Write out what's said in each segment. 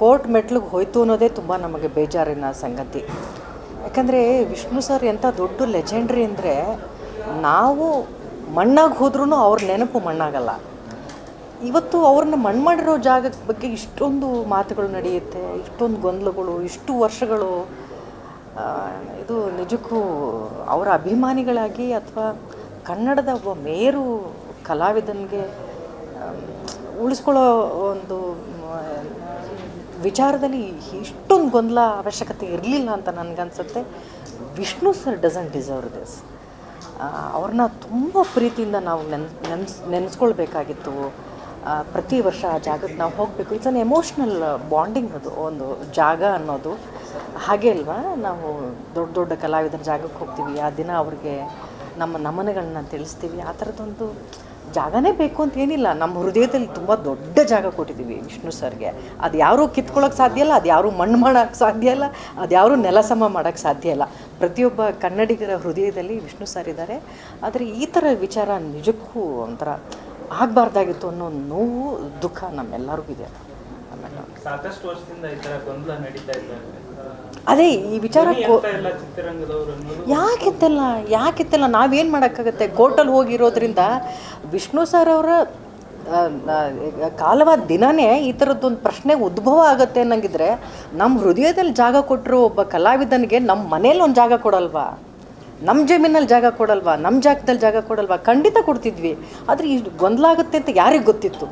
Court ಮೆಟ್ಲಿಗೆ ಹೋಯ್ತು ಅನ್ನೋದೇ ತುಂಬ ನಮಗೆ ಬೇಜಾರಿನ ಸಂಗತಿ. ಯಾಕಂದರೆ ವಿಷ್ಣು ಸರ್ ಎಂಥ ದೊಡ್ಡ ಲೆಜೆಂಡ್ರಿ ಅಂದರೆ ನಾವು ಮಣ್ಣಾಗಿ ಹೋದ್ರೂ ಅವ್ರ ನೆನಪು ಮಣ್ಣಾಗಲ್ಲ. ಇವತ್ತು ಅವ್ರನ್ನ ಮಣ್ಣು ಮಾಡಿರೋ ಜಾಗದ ಬಗ್ಗೆ ಇಷ್ಟೊಂದು ಮಾತುಗಳು ನಡೆಯುತ್ತೆ, ಇಷ್ಟೊಂದು ಗೊಂದಲಗಳು, ಇಷ್ಟು ವರ್ಷಗಳು ಇದು ನಿಜಕ್ಕೂ ಅವರ ಅಭಿಮಾನಿಗಳಾಗಿ ಅಥವಾ ಕನ್ನಡದ ಒಬ್ಬ ಮೇರು ಕಲಾವಿದನಿಗೆ ಉಳಿಸ್ಕೊಳ್ಳೋ ಒಂದು ವಿಚಾರದಲ್ಲಿ ಇಷ್ಟೊಂದು ಗೊಂದಲ, ಅವಶ್ಯಕತೆ ಇರಲಿಲ್ಲ ಅಂತ ನನಗನ್ಸುತ್ತೆ. Vishnu sir doesn't deserve this ಅವ್ರನ್ನ ತುಂಬ ಪ್ರೀತಿಯಿಂದ ನಾವು ನೆನ್, ನೆನ್ಸ್, ನೆನೆಸ್ಕೊಳ್ಬೇಕಾಗಿತ್ತು. ಪ್ರತಿ ವರ್ಷ ಆ ಜಾಗಕ್ಕೆ ನಾವು ಹೋಗಬೇಕು. ಇಟ್ಸ್ ಅನ್ ಎಮೋಷ್ನಲ್ ಬಾಂಡಿಂಗ್ ಅದು, ಒಂದು ಜಾಗ ಅನ್ನೋದು. ಹಾಗೆ ಅಲ್ವಾ? ನಾವು ದೊಡ್ಡ ದೊಡ್ಡ ಕಲಾವಿದರ ಜಾಗಕ್ಕೆ ಹೋಗ್ತೀವಿ. ಆ ದಿನ ಅವ್ರಿಗೆ ನಮ್ಮ ನಮನಗಳನ್ನ ತಿಳಿಸ್ತೀವಿ. ಆ ಥರದ್ದೊಂದು ಜಾಗನೇ ಬೇಕು ಅಂತ ಏನಿಲ್ಲ. ನಮ್ಮ ಹೃದಯದಲ್ಲಿ ತುಂಬ ದೊಡ್ಡ ಜಾಗ ಕೊಟ್ಟಿದ್ದೀವಿ ವಿಷ್ಣು ಸರ್ಗೆ. ಅದು ಯಾರೂ ಕಿತ್ಕೊಳ್ಳೋಕೆ ಸಾಧ್ಯ ಇಲ್ಲ, ಅದು ಯಾರೂ ಮಣ್ಣು ಮಾಡೋಕ್ಕೆ ಸಾಧ್ಯ ಇಲ್ಲ, ಅದು ಯಾರು ನೆಲ ಸಮ ಮಾಡೋಕ್ಕೆ ಸಾಧ್ಯ ಇಲ್ಲ. ಪ್ರತಿಯೊಬ್ಬ ಕನ್ನಡಿಗರ ಹೃದಯದಲ್ಲಿ ವಿಷ್ಣು ಸರ್ ಇದ್ದಾರೆ ಆದರೆ ಈ ಥರ ವಿಚಾರ ನಿಜಕ್ಕೂ ಒಂಥರ ಆಗಬಾರ್ದಾಗಿತ್ತು ಅನ್ನೋ ನೋವು, ದುಃಖ ನಮ್ಮೆಲ್ಲರಿಗೂ ಇದೆ. ಆಮೇಲೆ ಸಾಕಷ್ಟು ವರ್ಷದಿಂದ ಈ ತರ ಗೊಂದಲ ನಡೀತಾ ಇದ್ದಾರೆ ಅದೇ ಈ ವಿಚಾರ ಯಾಕೆತ್ತಲ್ಲ ಯಾಕೆತ್ತಲ್ಲ ನಾವೇನು ಮಾಡೋಕ್ಕಾಗತ್ತೆ? ಕೋರ್ಟಲ್ಲಿ ಹೋಗಿರೋದ್ರಿಂದ ವಿಷ್ಣು ಸರ್ ಅವರ ಕಾಲವಾದ ದಿನನೇ ಈ ಥರದ್ದೊಂದು ಪ್ರಶ್ನೆ ಉದ್ಭವ ಆಗುತ್ತೆ ಅನ್ನಂಗಿದ್ರೆ ನಮ್ಮ ಹೃದಯದಲ್ಲಿ ಜಾಗ ಕೊಟ್ಟರು ಒಬ್ಬ ಕಲಾವಿದನಿಗೆ ನಮ್ಮ ಮನೇಲಿ ಒಂದು ಜಾಗ ಕೊಡಲ್ವಾ? ನಮ್ಮ ಜಮೀನಲ್ಲಿ ಜಾಗ ಕೊಡಲ್ವಾ? ನಮ್ಮ ಜಾಗದಲ್ಲಿ ಜಾಗ ಕೊಡಲ್ವಾ? ಖಂಡಿತ ಕೊಡ್ತಿದ್ವಿ. ಆದರೆ ಇಷ್ಟು ಗೊಂದಲ ಆಗುತ್ತೆ ಅಂತ ಯಾರಿಗೆ ಗೊತ್ತಿತ್ತು?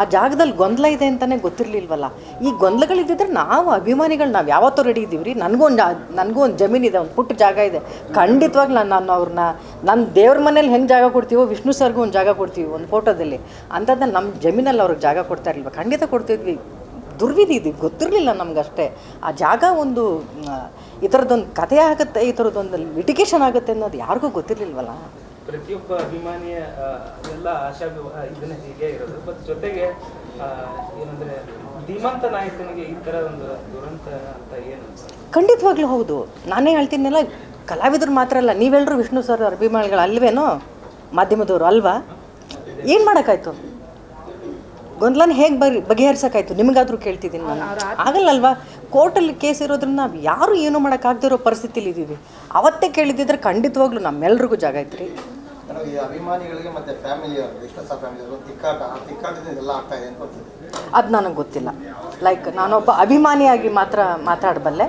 ಆ ಜಾಗದಲ್ಲಿ ಗೊಂದಲ ಇದೆ ಅಂತಲೇ ಗೊತ್ತಿರಲಿಲ್ವಲ್ಲ? ಈ ಗೊಂದಲಗಳಿದ್ದಿದ್ರೆ ನಾವು ಅಭಿಮಾನಿಗಳು, ನಾವು ಯಾವತ್ತೂ ರೆಡಿ ಇದ್ದೀವಿ ರೀ ನನಗೂ ಒಂದು ನನಗೂ ಒಂದು ಜಮೀನಿದೆ ಒಂದು ಪುಟ್ಟ ಜಾಗ ಇದೆ. ಖಂಡಿತವಾಗಿ ನಾನು ನಾನು ಅವ್ರನ್ನ ನನ್ನ ದೇವ್ರ ಮನೇಲಿ ಹೆಂಗೆ ಜಾಗ ಕೊಡ್ತೀವೋ, ವಿಷ್ಣು ಸರ್ಗೂ ಒಂದು ಜಾಗ ಕೊಡ್ತೀವಿ ಒಂದು ಫೋಟೋದಲ್ಲಿ ಅಂಥದ್ದು ನಮ್ಮ ಜಮೀನಲ್ಲಿ ಅವ್ರಿಗೆ ಜಾಗ ಕೊಡ್ತಾ ಇರಲಿಲ್ಲ ಖಂಡಿತ ಕೊಡ್ತಿದ್ವಿ. ದುರ್ವಿಧಿ ಇದು, ಗೊತ್ತಿರಲಿಲ್ಲ ನಮಗಷ್ಟೇ. ಆ ಜಾಗ ಒಂದು ಈ ಥರದ್ದೊಂದು ಕಥೆ ಆಗುತ್ತೆ, ಈ ಥರದ್ದೊಂದು ಲಿಟಿಗೇಷನ್ ಆಗುತ್ತೆ ಅನ್ನೋದು ಯಾರಿಗೂ ಗೊತ್ತಿರಲಿಲ್ವಲ್ಲ? ಪ್ರತಿಯೊಬ್ಬ ಅಭಿಮಾನಿಯ ಎಲ್ಲ ಆಶಾ ಇದನ್ನ ಹೀಗೆ ಇರೋದು. ಬಟ್ ಜೊತೆಗೆ ಏನಂದ್ರೆ ಧೀಮಂತ ನಾಯಕನಿಗೆ ಈ ತರ ಒಂದು ದುರಂತ ಅಂತ ಏನು ಖಂಡಿತವಾಗ್ಲೂ ಹೌದು. ನಾನೇ ಹೇಳ್ತೀನಲ್ಲ ಕಲಾವಿದರು ಮಾತ್ರ ಅಲ್ಲ ನೀವೆಲ್ಲರೂ ವಿಷ್ಣು ಸರ್ ಅಭಿಮಾನಿಗಳು ಅಲ್ವೇನೋ? ಮಾಧ್ಯಮದವರು ಅಲ್ವಾ? ಏನು ಮಾಡೋಕ್ಕಾಯ್ತು? ಗೊಂದಲನ ಹೇಗೆ ಬರಿ ಬಗೆಹರಿಸೋಕ್ಕಾಯ್ತು? ನಿಮಗಾದ್ರೂ ಕೇಳ್ತಿದ್ದೀನಿ ನಾನು. ಆಗಲ್ಲಲ್ವಾ? ಕೋರ್ಟಲ್ಲಿ ಕೇಸ್ ಇರೋದ್ರಿಂದ ನಾವು ಯಾರು ಏನೂ ಮಾಡೋಕ್ಕಾಗದಿರೋ ಪರಿಸ್ಥಿತಿಲಿ ಇದ್ದೀವಿ ಅವತ್ತೇ ಕೇಳಿದ್ದಿದ್ರೆ ಖಂಡಿತವಾಗ್ಲೂ ನಮ್ಮೆಲ್ರಿಗೂ ಜಾಗ ಐತ್ರಿ. ನಾನು ಈ ಅಭಿಮಾನಿಗಳಿಗೆ ಮತ್ತೆ ಇಷ್ಟ ಆಗ್ತಾ ಇದೆ ಅದು ನನಗೆ ಗೊತ್ತಿಲ್ಲ. ಲೈಕ್ ನಾನೊಬ್ಬ ಅಭಿಮಾನಿಯಾಗಿ ಮಾತ್ರ ಮಾತಾಡಬಲ್ಲೆ.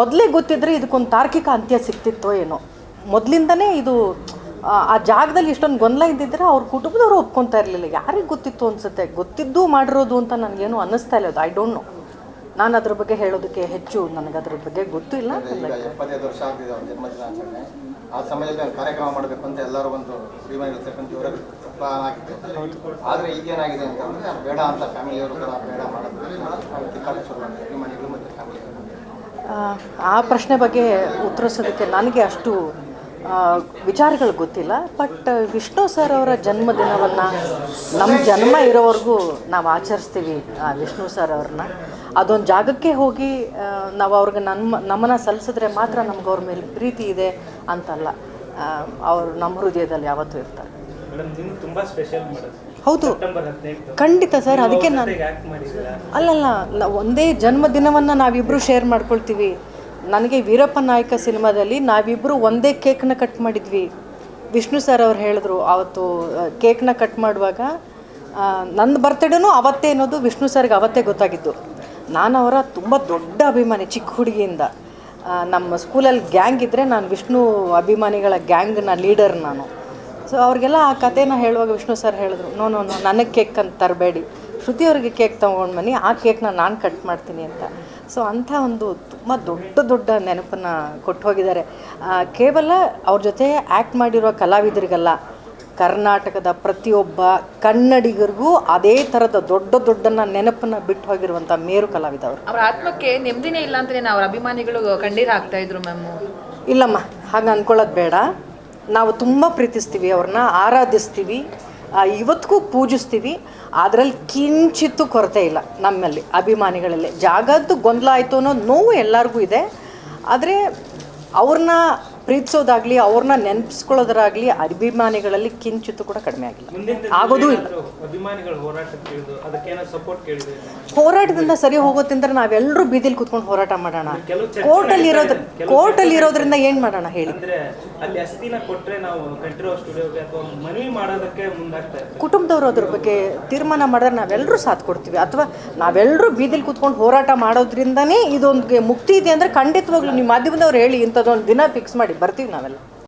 ಮೊದಲೇ ಗೊತ್ತಿದ್ರೆ ಇದಕ್ಕೊಂದು ತಾರ್ಕಿಕ ಅಂತ್ಯ ಸಿಕ್ತಿತ್ತೋ ಏನೋ. ಮೊದಲಿಂದನೇ ಇದು ಆ ಜಾಗದಲ್ಲಿ ಇಷ್ಟೊಂದು ಗೊಂದಲ ಇದ್ದಿದ್ರೆ ಅವ್ರ ಕುಟುಂಬದವರು ಒಪ್ಕೊತಾ ಇರಲಿಲ್ಲ. ಯಾರಿಗೆ ಗೊತ್ತಿತ್ತು ಅನ್ಸುತ್ತೆ? ಗೊತ್ತಿದ್ದು ಮಾಡಿರೋದು ಅಂತ ನನಗೇನು ಅನ್ನಿಸ್ತಾ ಇಲ್ಲ ಅದು. ಐ ಡೋಂಟ್ ನೋ ನಾನು ಅದ್ರ ಬಗ್ಗೆ ಹೇಳೋದಕ್ಕೆ ಹೆಚ್ಚು ನನಗೆ ಅದ್ರ ಬಗ್ಗೆ ಗೊತ್ತೂ ಇಲ್ಲ. ಎಪ್ಪತ್ತೈದು ವರ್ಷ ಆಗ್ತಿದೆ ಅವ್ರ ಜನ್ಮದಿನಾಚರಣೆ. ಆ ಸಮಯದಲ್ಲಿ ಕಾರ್ಯಕ್ರಮ ಮಾಡಬೇಕು ಅಂತ ಎಲ್ಲರೂ ಒಂದು ಅಭಿಮಾನಿಗಳು ಸೇರ್ಕೊಂಡು ಇವರೇ ಪ್ಲಾನ್ ಆಗಿತ್ತು ಆದರೆ ಈಗೇನಾಗಿದೆ ಅಂತಂದ್ರೆ ನಾನು ಬೇಡ ಅಂತ ಫ್ಯಾಮಿಲಿಯವರು ಕೂಡ ಬೇಡ ಮಾಡೋದು ನಾವು ತಿಕ್ಕಾಟ ಶುರು ಮಾಡಿದೆ ಅಭಿಮಾನಿಗಳು ಮತ್ತು ಫ್ಯಾಮಿಲಿಯವರು. ಆ, ಪ್ರಶ್ನೆ ಬಗ್ಗೆ ಉತ್ತರಿಸೋದಕ್ಕೆ ನನಗೆ ಅಷ್ಟು ವಿಚಾರಗಳು ಗೊತ್ತಿಲ್ಲ ಬಟ್ ವಿಷ್ಣು ಸರ್ ಅವರ ಜನ್ಮದಿನವನ್ನು ನಮ್ಮ ಜನ್ಮ ಇರೋವರೆಗೂ ನಾವು ಆಚರಿಸ್ತೀವಿ ಆ, ವಿಷ್ಣು ಸರ್ ಅವ್ರನ್ನ. ಅದೊಂದು ಜಾಗಕ್ಕೆ ಹೋಗಿ ನಾವು ಅವ್ರಿಗೆ ನಮ್ಮ ನಮನ ಸಲ್ಲಿಸಿದ್ರೆ ಮಾತ್ರ ನಮ್ಗೆ ಅವ್ರ ಮೇಲೆ ಪ್ರೀತಿ ಇದೆ ಅಂತಲ್ಲ. ಅವರು ನಮ್ಮ ಹೃದಯದಲ್ಲಿ ಯಾವತ್ತೂ ಇರ್ತಾರೆ. ಹೌದು. ಖಂಡಿತ ಸರ್ ಅದಕ್ಕೆ ನಾನು ಅಲ್ಲಲ್ಲ ಒಂದೇ ಜನ್ಮದಿನವನ್ನು ನಾವಿಬ್ಬರು ಶೇರ್ ಮಾಡ್ಕೊಳ್ತೀವಿ. ನನಗೆ ವೀರಪ್ಪ ನಾಯಕ ಸಿನಿಮಾದಲ್ಲಿ ನಾವಿಬ್ಬರು ಒಂದೇ ಕೇಕ್ನ ಕಟ್ ಮಾಡಿದ್ವಿ. ವಿಷ್ಣು ಸರ್ ಅವ್ರು ಹೇಳಿದ್ರು, ಅವತ್ತು ಕೇಕ್ನ ಕಟ್ ಮಾಡುವಾಗ ನನ್ನ ಬರ್ತಡೇನೂ ಅವತ್ತೇ ಅನ್ನೋದು ವಿಷ್ಣು ಸರ್ಗೆ ಅವತ್ತೇ ಗೊತ್ತಾಗಿದ್ದು ನಾನು ಅವರ ತುಂಬ ದೊಡ್ಡ ಅಭಿಮಾನಿ, ಚಿಕ್ಕ ಹುಡುಗಿಯಿಂದ. ನಮ್ಮ ಸ್ಕೂಲಲ್ಲಿ ಗ್ಯಾಂಗ್ ಇದ್ದರೆ ನಾನು ವಿಷ್ಣು ಅಭಿಮಾನಿಗಳ ಗ್ಯಾಂಗ್ನ ಲೀಡರ್ ನಾನು. ಸೊ ಅವ್ರಿಗೆಲ್ಲ ಆ ಕಥೆನ ಹೇಳುವಾಗ ವಿಷ್ಣು ಸರ್ ಹೇಳಿದ್ರು ನೋ ನೋ ನೋ ನನಗೆ ಕೇಕ್ ಅಂತ ತರಬೇಡಿ. ಶ್ರುತಿ ಅವ್ರಿಗೆ ಕೇಕ್ ತೊಗೊಂಡು ಬನ್ನಿ, ಆ ಕೇಕ್ನ ನಾನು ಕಟ್ ಮಾಡ್ತೀನಿ ಅಂತ. ಸೊ ಅಂಥ ಒಂದು ತುಂಬ ದೊಡ್ಡ ದೊಡ್ಡ ನೆನಪನ್ನು ಕೊಟ್ಟು ಹೋಗಿದ್ದಾರೆ ಕೇವಲ ಅವ್ರ ಜೊತೆ ಆ್ಯಕ್ಟ್ ಮಾಡಿರೋ ಕಲಾವಿದರಿಗಲ್ಲ ಕರ್ನಾಟಕದ ಪ್ರತಿಯೊಬ್ಬ ಕನ್ನಡಿಗರಿಗೂ ಅದೇ ಥರದ ದೊಡ್ಡ ದೊಡ್ಡನ್ನ ನೆನಪನ್ನ ಬಿಟ್ಟು ಹೋಗಿರುವಂಥ ಮೇರು ಕಲಾವಿದ ಅವರು. ಅವರ ಆತ್ಮಕ್ಕೆ ನೆಮ್ಮದಿನೇ ಇಲ್ಲ ಅಂತ ಅವ್ರ ಅಭಿಮಾನಿಗಳು ಕಣ್ಣೀರು ಹಾಕ್ತಾ ಇದ್ರು ಮ್ಯಾಮ್. ಇಲ್ಲಮ್ಮ ಹಾಗೆ ಅಂದ್ಕೊಳ್ಳೋದು ಬೇಡ. ನಾವು ತುಂಬ ಪ್ರೀತಿಸ್ತೀವಿ ಅವ್ರನ್ನ ಆರಾಧಿಸ್ತೀವಿ. ಇವತ್ತಿಗೂ ಪೂಜಿಸ್ತೀವಿ. ಅದರಲ್ಲಿ ಕಿಂಚಿತ್ತು ಕೊರತೆ ಇಲ್ಲ ನಮ್ಮಲ್ಲಿ ಅಭಿಮಾನಿಗಳಲ್ಲಿ. ಜಾಗದ್ದು ಗೊಂದಲ ಆಯಿತು ಅನ್ನೋ ನೋವು ಎಲ್ಲರಿಗೂ ಇದೆ. ಆದರೆ ಅವ್ರನ್ನ ಪ್ರೀತಿಸೋದಾಗಲಿ ಅವ್ರನ್ನ ನೆನಪಿಸ್ಕೊಳ್ಳೋದ್ರಾಗಲಿ ಅಭಿಮಾನಿಗಳಲ್ಲಿ ಕಿಂಚಿತ್ತು ಕೂಡ ಕಡಿಮೆ ಆಗಿಲ್ಲ. ಆಗೋದೂ ಇಲ್ಲ. ಹೋರಾಟದಿಂದ ಸರಿ ಹೋಗೋದ್ರಿಂದ ನಾವೆಲ್ಲರೂ ಬೀದಿಲಿ ಕುತ್ಕೊಂಡು ಹೋರಾಟ ಮಾಡೋಣ. ಕೋರ್ಟಲ್ಲಿ ಇರೋದ್ರ ಕೋರ್ಟಲ್ಲಿ ಇರೋದ್ರಿಂದ ಏನು ಮಾಡೋಣ ಹೇಳಿ? ಅಲ್ಲಿ ಅಸ್ತಿನ ಕೊಟ್ಟರೆ ನಾವು ಕಂಠೀರವ ಸ್ಟುಡಿಯೋಗೆ ಅಥವಾ ಮನವಿ ಮಾಡೋದಕ್ಕೆ ಮುಂದಾಗ್ತಾ ಕುಟುಂಬದವರು ಅದ್ರ ಬಗ್ಗೆ ತೀರ್ಮಾನ ಮಾಡಿದ್ರೆ ನಾವೆಲ್ಲರೂ ಸಾಥ್ ಕೊಡ್ತೀವಿ. ಅಥವಾ ನಾವೆಲ್ಲರೂ ಬೀದಿಲಿ ಕುತ್ಕೊಂಡು ಹೋರಾಟ ಮಾಡೋದ್ರಿಂದನೇ ಇದೊಂದು ಮುಕ್ತಿ ಇದೆ ಅಂದರೆ ಖಂಡಿತವಾಗ್ಲೂ ನಿಮ್ಮ ಮಾಧ್ಯಮದವ್ರು ಹೇಳಿ ಇಂಥದ್ದೊಂದು ದಿನ ಫಿಕ್ಸ್ ಮಾಡಿ ಬರ್ತೀವಿ ನಾವೆಲ್ಲ.